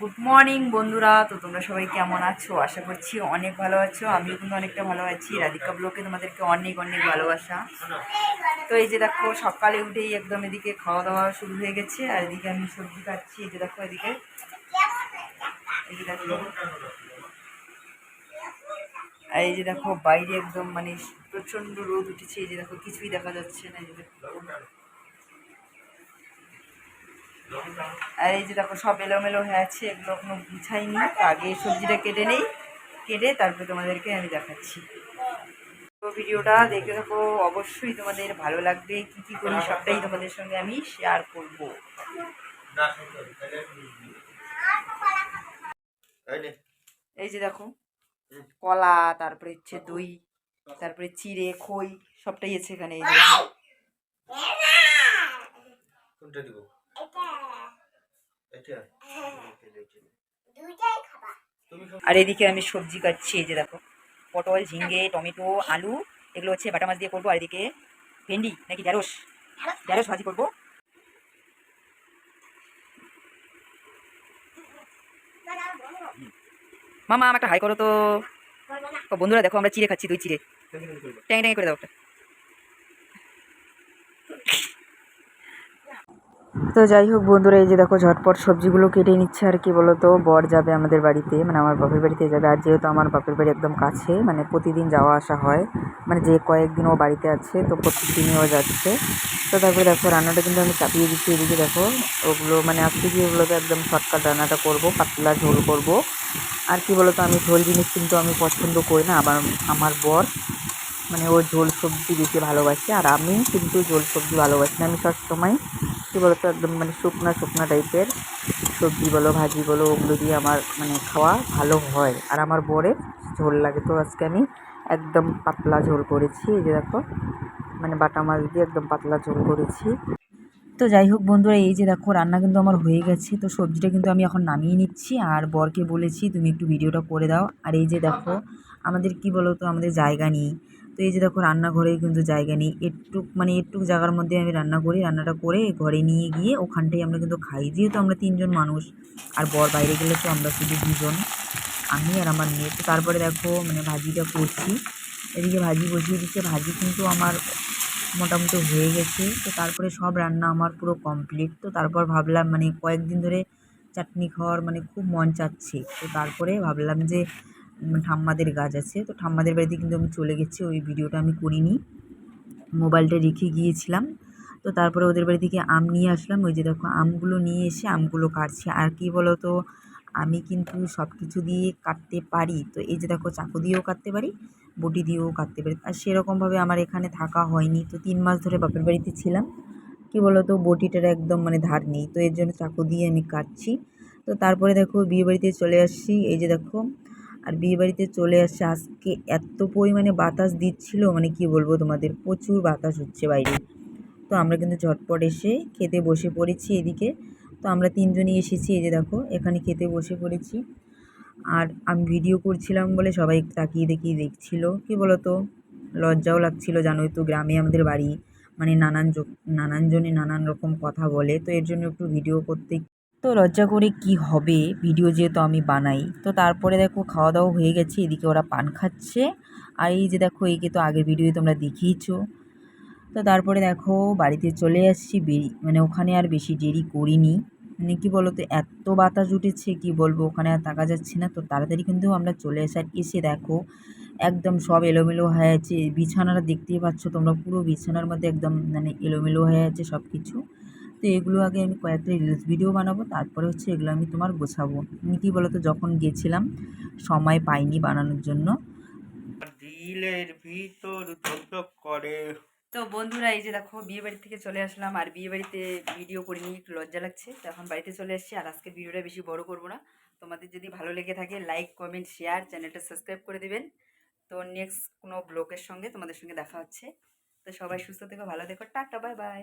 Good morning বন্ধুরা। তো তোমরা সবাই কেমন আছো? আশা করছি অনেক ভালো আছো। আমিও কিন্তু অনেকটা ভালো আছি। রাধিকা ব্লকে তোমাদেরকে অনেক অনেক ভালোবাসা। তো এই যে দেখো, সকালে উঠেই একদম এদিকে খাওয়া দাওয়া শুরু হয়ে গেছে। আর এদিকে আমি সবজি কাটছি। এই যে দেখো এদিকে। এই যে দেখো। আর এই যে দেখো, বাইরে একদম মানে প্রচণ্ড রোদ উঠেছে। এই যে দেখো, কিছুই দেখা যাচ্ছে না। এই যে দেখো। আর এই যে দেখো সব এলোমেলো হয়ে আছে এগুলো কোনো গুছাইনি। আগে এই সবজিটা কেটে নেই কেটে তারপরে তোমাদেরকে আমি দেখাচ্ছি। তো ভিডিওটা দেখে দেখো অবশ্যই তোমাদের ভালো লাগবে কী কী করি সবটাই তোমাদের সঙ্গে আমি শেয়ার করব। এই যে দেখো কলা তারপরে হচ্ছে দই তারপরে চিড়ে খই সবটাই আছে এখানে। এই যে কোনটা দিব। আর এদিকে আমি সবজি কাটছি এই যে দেখো পটল ঝিঙ্গে টমেটো আলু এগুলো হচ্ছে বাটা মাছ দিয়ে করব আর এদিকে ভেন্ডি নাকি ঢ্যাঁড়স? ঢ্যাঁড়স। ভাজি করব। মামা আমার একটা হাই করো তো। ও বন্ধুরা দেখো আমরা চিড়ে খাচ্ছি দুই চিড়ে। ট্যাং ট্যাং করে দাও একটা। তো যাই হোক বন্ধুরা, এই যে দেখো ঝটপট সবজিগুলো কেটে নিচ্ছে আর কি বলতো, বর যাবে আমাদের বাড়িতে মানে আমার বাপের বাড়িতে যাবে। আর যেহেতু আমার বাপের বাড়ি একদম কাছে মানে প্রতিদিন যাওয়া আসা হয় মানে যে কয়েকদিন ও বাড়িতে আছে, তো প্রত্যেকদিনই ও যাচ্ছে। তো তারপরে দেখো রান্নাটা কিন্তু আমি চাপিয়ে দিচ্ছি এদিকে দেখো, ওগুলো মানে আজকে কি ওগুলো তো একদম শর্টকাট রান্নাটা করব, পাতলা ঝোল করব। আর কি বলতো, আমি ঝোল জিনিস কিন্তু আমি পছন্দ করি না আমার আমার বর মানে ও ঝোল সবজি বেশি ভালোবাসে, আর আমি কিন্তু ঝোল সবজি ভালোবাসি না। আমি সবসময় কী বলতো, একদম মানে শুকনা শুকনো টাইপের সবজি বলো, ভাজি বলো, ওগুলো দিয়ে আমার মানে খাওয়া ভালো হয়। আর আমার বরের ঝোল লাগে, তো আজকে আমি একদম পাতলা ঝোল করেছি। এই যে দেখো মানে বাটা মাছ দিয়ে একদম পাতলা ঝোল করেছি। তো যাই হোক বন্ধুরা, এই যে দেখো, রান্না কিন্তু আমার হয়ে গেছে। তো সবজিটা কিন্তু আমি এখন নামিয়ে নিচ্ছি। আর বরকে বলেছি, তুমি একটু ভিডিওটা করে দাও। আর এই যে দেখো, আমাদের কি বলো তো আমাদের জায়গা নেই। তো এই যে দেখো রান্নাঘরে কিন্তু জায়গা নেই। একটু মানে একটু জায়গার মধ্যে আমি রান্না করি, রান্নাটা করে ঘরে নিয়ে গিয়ে ওখানটাই আমরা কিন্তু খাই। যেহেতু আমরা তিনজন মানুষ, আর বর বাইরে গেলে তো আমরা শুধু দুজন, আমি আর আমার মেয়ে। তো তারপরে দেখো মানে ভাজিটা করছি। এদিকে ভাজি বসিয়ে দিচ্ছে, ভাজি কিন্তু আমার মোটামুটি হয়ে গেছে। তো তারপরে সব রান্না আমার পুরো কমপ্লিট তো তারপর ভাবলাম মানে কয়েকদিন ধরে চাটনি খাওয়ার মানে খুব মন চাচ্ছে। তো তারপরে ভাবলাম যে ঠাম্মাদের গাছ আছে। তো ঠাম্মাদের বাড়িতে কিন্তু আমি চলে গেছি, ওই ভিডিওটা আমি করিনি। মোবাইলটা রেখে গিয়েছিলাম। তো তারপরে ওদের বাড়ি থেকে আম নিয়ে আসলাম। ওই যে দেখো, আমগুলো নিয়ে এসে আমগুলো কাটছি। আর কি বলো তো আমি কিন্তু সব কিছু দিয়ে কাটতে পারি। তো এই যে দেখো, চাকু দিয়েও কাটতে পারি, বটি দিয়েও কাটতে পারি। আর সেরকমভাবে আমার এখানে থাকা হয়নি। তো তিন মাস ধরে বাপের বাড়িতে ছিলাম। কি বলো তো বটিটার একদম মানে ধার নেই। তো এর জন্য চাকু দিয়ে আমি কাটছি। তো তারপরে দেখো বিয়েবাড়িতে চলে আসছি। এই যে দেখো আর বিয়ে বাড়িতে চলে আসছে। আজকে এত পরিমাণে বাতাস দিচ্ছিল মানে কি বলব তোমাদের, প্রচুর বাতাস হচ্ছে বাইরে। তো আমরা কিন্তু ঝটপট এসে খেতে বসে পড়েছি এদিকে। তো আমরা তিনজনই এসেছি, এই যে দেখো, এখানে খেতে বসে পড়েছি। আর আমি ভিডিও করছিলাম বলে সবাই তাকিয়ে দেখিয়ে দেখছিল। কি বলতো? লজ্জাও লাগছিল, জানোই তো, গ্রামে আমাদের বাড়ি মানে নানান জ- নানান জনে নানান রকম কথা বলে। তো এর জন্য একটু ভিডিও করতে তো লজ্জা করে কি হবে? ভিডিও যেহেতু আমি বানাই। তো তারপরে দেখো খাওয়া দাওয়া হয়ে গেছে, এদিকে ওরা পান খাচ্ছে। আর এই যে দেখো, একে তো আগের ভিডিও তোমরা দেখিয়েছো। তো তারপরে দেখো বাড়িতে চলে আসছি মানে ওখানে আর বেশি দেরি করিনি। মানে কী বলো তো এত বাতাস উঠেছে, কি বলব, ওখানে আর থাকা যাচ্ছে না। তো তাড়াতাড়ি কিন্তু আমরা চলে আসি। আর এসে দেখো, একদম সব এলোমেলো হয়ে আছে। বিছানাটা দেখতেই পাচ্ছ তোমরা, পুরো বিছানার মধ্যে একদম মানে এলোমেলো হয়ে আছে সব কিছু তো এগুলো আগে আমি কয়েকটা রিলস ভিডিও বানাবো তারপরে হচ্ছে এগুলো আমি তোমার গোছাবো। কী বলো তো যখন গেছিলাম সময় পাইনি বানানোর জন্য। দিলের ভিতর করে। তো বন্ধুরা এই যে দেখো বিয়ে বাড়ি থেকে চলে আসলাম আর বিয়ে বাড়িতে ভিডিও করিনি একটু লজ্জা লাগছে। তো এখন বাড়িতে চলে এসেছি আর আজকে ভিডিওটা বেশি বড় করব না। তোমাদের যদি ভালো লেগে থাকে লাইক কমেন্ট শেয়ার চ্যানেলটা সাবস্ক্রাইব করে দেবেন। তো নেক্সট কোনো ব্লগের সঙ্গে তোমাদের সঙ্গে দেখা হচ্ছে। তো সবাই সুস্থ থেকো ভালো থেকো। Tata bye bye